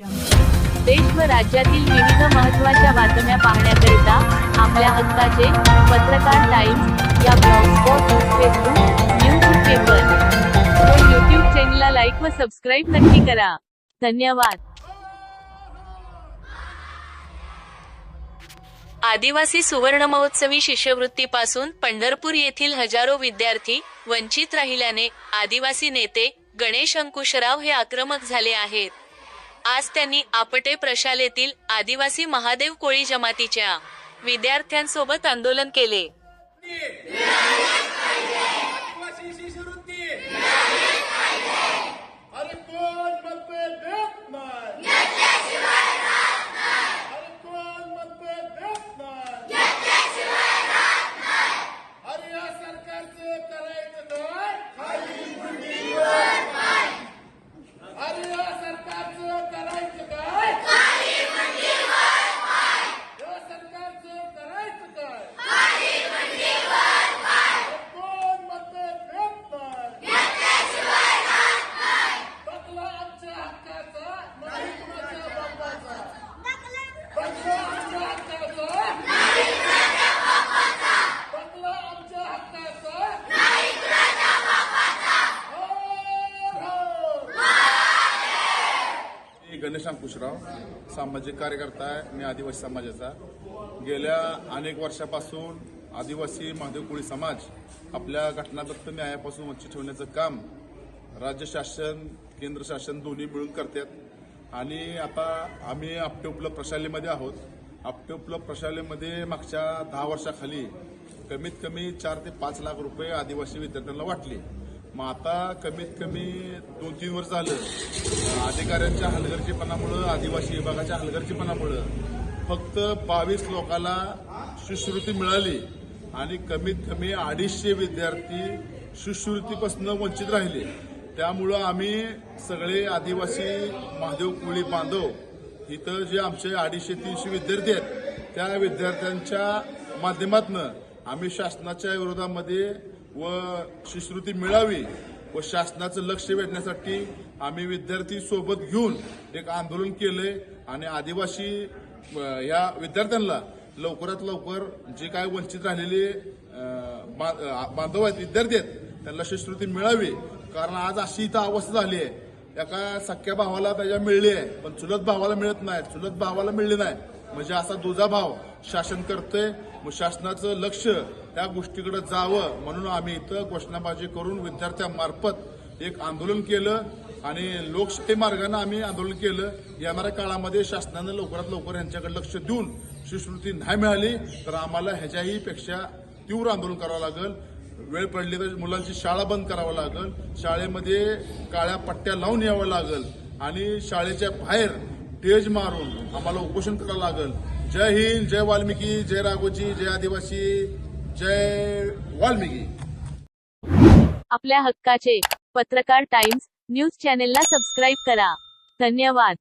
देश व राज्यातील विविध महत्त्वाच्या बातम्या पाहण्याकरिता आपल्या हक्काचे पत्रकार टाइम्स या ब्लॉगस्पॉट फेसबुक न्यूज पेपर. व यूट्यूब चॅनलला लाईक व सबस्क्राईब नक्की करा. धन्यवाद. आदिवासी सुवर्ण महोत्सवी शिष्यवृत्तीपासून पंढरपूर येथील हजारो विद्यार्थी वंचित राहिल्याने आदिवासी नेते गणेश अंकुशराव हे आक्रमक झाले आहेत. आज त्यांनी आपटे प्रशालेतील आदिवासी महादेव कोळी जमातीच्या विद्यार्थ्यांसोबत आंदोलन केले. आदिवासी अरे कोण म्हणतोय देत नाही अरे कोण म्हणतोय देत नाही अरे या सरकारचं करायचं नाही खाली मुंडीवर पाय. अरे या सरकारचं करायचं काय या सरकारचं करायचं काय कोण म्हणतोय देत नाही बदला आमच्या हक्काचा नाही कुणाच्या बापाचा बदला आमच्या हक्काचा बदला आमच्या हक्काचा हो, हो. मी गणेश अंकुशराव सामाजिक कार्यकर्ता आहे मी आदिवासी समाजाचा. गेल्या अनेक वर्षापासून आदिवासी महादेव कोळी समाज आपल्या घटनादत्त न्यायापासून वंचित ठेवण्याचं काम राज्य शासन केंद्र शासन दोन्ही मिळून करतात. आणि आता आम्ही आपटे उपलब्ध प्रशालेमध्ये आहोत. आपटे उपलब्ध प्रशालेमध्ये मागच्या दहा वर्षाखाली कमीत कमी चार ते पाच लाख रुपये आदिवासी विद्यार्थ्यांना वाटले. मग आता कमीत कमी दोन तीन वर्ष झालं. अधिकाऱ्यांच्या हलगर्जीपणामुळं आदिवासी विभागाच्या हलगर्जीपणामुळं फक्त बावीस लोकांना शिष्यवृत्ती मिळाली आणि कमीत कमी अडीचशे विद्यार्थी शिष्यवृत्तीपासून वंचित राहिले. त्यामुळं आम्ही सगळे आदिवासी महादेव कोळी बांधव इथं जे आमचे अडीचशे तीनशे विद्यार्थी आहेत त्या विद्यार्थ्यांच्या माध्यमातून आम्ही शासनाच्या विरोधामध्ये व शिष्यवृत्ती मिळावी व शासनाचं लक्ष वेधण्यासाठी आम्ही विद्यार्थी सोबत घेऊन एक आंदोलन केलंय आणि आदिवासी या विद्यार्थ्यांना लवकरात लवकर जे काय वंचित राहिलेले बांधव आहेत विद्यार्थी आहेत त्यांना शिष्यवृत्ती मिळावी. कारण आज अशी इथं अवस्था झाली आहे. एका सख्या भावाला त्याच्या मिळली आहे पण चुलत भावाला मिळत नाही चुलत भावाला मिळली नाही. म्हणजे असा दुजा भाव शासन करतोय मग शासनाचं लक्ष त्या गोष्टीकडे जावं म्हणून आम्ही इथं घोषणाबाजी करून विद्यार्थ्यांमार्फत एक आंदोलन केलं आणि लोकशाही मार्गानं आम्ही आंदोलन केलं. येणाऱ्या काळामध्ये शासनानं लवकरात लवकर यांच्याकडे लक्ष देऊन शिष्यवृत्ती नाही मिळाली तर आम्हाला ह्याच्याही पेक्षा तीव्र आंदोलन करावं लागेल. वेळ पडली तर मुलांची शाळा बंद करावं लागेल. शाळेमध्ये काळ्या पट्ट्या लावून यावं लागेल आणि शाळेच्या बाहेर टेज मारून आम्हाला उपोषण करावं लागेल. जय हिंद जय वाल्मिकी जय राघोजी जय आदिवासी जय वाल्मिकी. आपल्या हक्काचे पत्रकार टाइम्स न्यूज चॅनेलला सबस्क्राईब करा. धन्यवाद.